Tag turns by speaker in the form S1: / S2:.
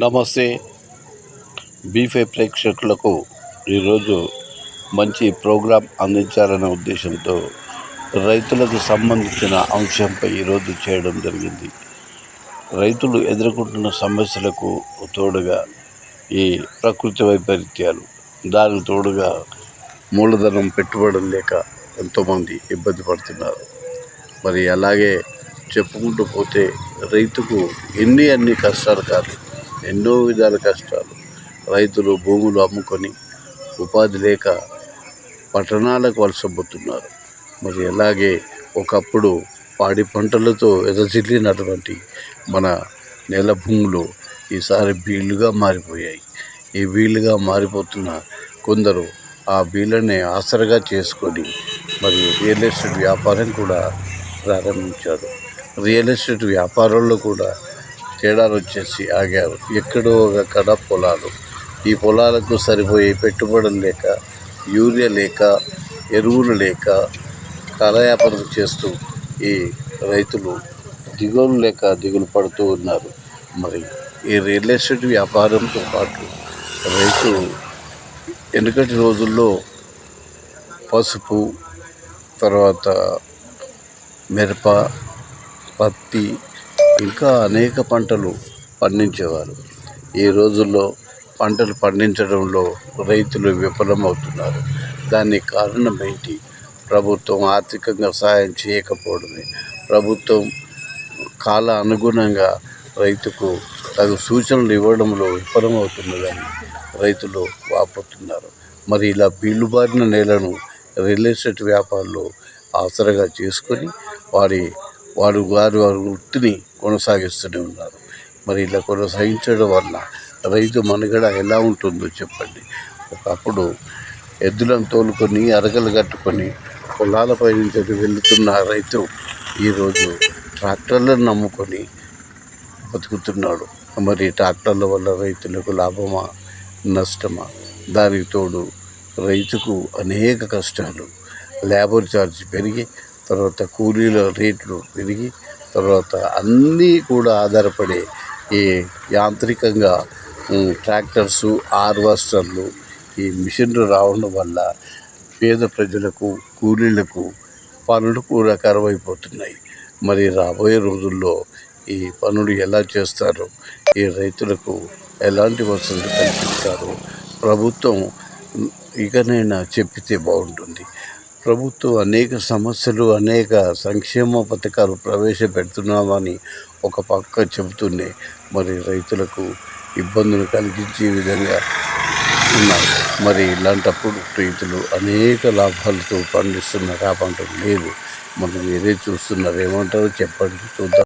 S1: నమస్తే. బీఫై ప్రేక్షకులకు ఈరోజు మంచి ప్రోగ్రాం అందించాలనే ఉద్దేశంతో రైతులకు సంబంధించిన అంశంపై ఈరోజు చేయడం జరిగింది. రైతులు ఎదుర్కొంటున్న సమస్యలకు తోడుగా ఈ ప్రకృతి వైపరీత్యాలు దానికి తోడుగా మూలధనం పెట్టుబడులు లేక ఎంతోమంది ఇబ్బంది పడుతున్నారు. మరి అలాగే చెప్పుకుంటూ పోతే రైతుకు ఎన్ని అన్ని కష్టాలు కాదు. ఎన్నో విధాల కష్టాలు. రైతులు భూములు అమ్ముకొని ఉపాధి లేక పట్టణాలకు వలసపోతున్నారు. మరి అలాగే ఒకప్పుడు పాడి పంటలతో ఎదజిల్లినటువంటి మన నెల భూములు ఈసారి బీళ్ళుగా మారిపోయాయి. ఈ బీళ్ళుగా మారిపోతున్న కొందరు ఆ బీళ్ళని ఆసరగా చేసుకొని మరి రియల్ ఎస్టేట్ వ్యాపారం కూడా ప్రారంభించారు. రియల్ ఎస్టేట్ వ్యాపారంలో కూడా తేడాలు వచ్చేసి ఆగారు. ఎక్కడో ఒక కడ పొలాలు. ఈ పొలాలకు సరిపోయే పెట్టుబడులు లేక యూరియా లేక ఎరువులు లేక కాలయాపన చేస్తూ ఈ రైతులు దిగులు లేక దిగులు పడుతూ ఉన్నారు. మరి ఈ రియల్ ఎస్టేట్ వ్యాపారంతో పాటు రైతు వెనుకటి రోజుల్లో పసుపు తర్వాత మిరప పత్తి ఇంకా అనేక పంటలు పండించేవారు. ఈ రోజుల్లో పంటలు పండించడంలో రైతులు విఫలమవుతున్నారు. దానికి కారణం ఏంటి? ప్రభుత్వం ఆర్థికంగా సహాయం చేయకపోవడమే. ప్రభుత్వం కాల అనుగుణంగా రైతుకు తగు సూచనలు ఇవ్వడంలో విఫలమవుతున్నదని రైతులు వాపోతున్నారు. మరి ఇలా బీళ్ళు బారిన నేలను రియల్ ఎస్టేట్ వ్యాపారంలో ఆసరగా చేసుకొని వారి వారు వారు వారి వృత్తిని కొనసాగిస్తూనే ఉన్నారు. మరి ఇలా కొనసాగించడం వల్ల రైతు మనుగడ ఎలా ఉంటుందో చెప్పండి. ఒకప్పుడు ఎద్దులను తోలుకొని అరగలు కట్టుకొని పొలాలపై నుంచి వెళుతున్న రైతు ఈరోజు ట్రాక్టర్లను నమ్ముకొని బతుకుతున్నాడు. మరి ట్రాక్టర్ల వల్ల రైతులకు లాభమా? నష్టమా? దానికి తోడు రైతుకు అనేక కష్టాలు లేబర్ ఛార్జ్ పెరిగి తర్వాత కూలీల రేట్లు పెరిగి తర్వాత అన్నీ కూడా ఆధారపడి ఈ యాంత్రికంగా ట్రాక్టర్సు హార్వెస్టర్లు ఈ మిషన్లు రావడం వల్ల పేద ప్రజలకు కూలీలకు పనులు కూడా కరువైపోతున్నాయి. మరి రాబోయే రోజుల్లో ఈ పనులు ఎలా చేస్తారో ఈ రైతులకు ఎలాంటి వసతులు కల్పిస్తారు ప్రభుత్వం ఇకనైనా చెప్పితే బాగుంటుంది. ప్రభుత్వం అనేక సమస్యలు అనేక సంక్షేమ పథకాలు ప్రవేశపెడుతున్నామని ఒక పక్క చెబుతూనే మరి రైతులకు ఇబ్బందులు కలిగించే విధంగా ఉన్నారు. మరి ఇలాంటప్పుడు రైతులు అనేక లాభాలతో పండిస్తున్నారు ఆ పంట లేదు. మనం ఏదే చూస్తున్నారు ఏమంటారో చెప్పండి. చూద్దాం.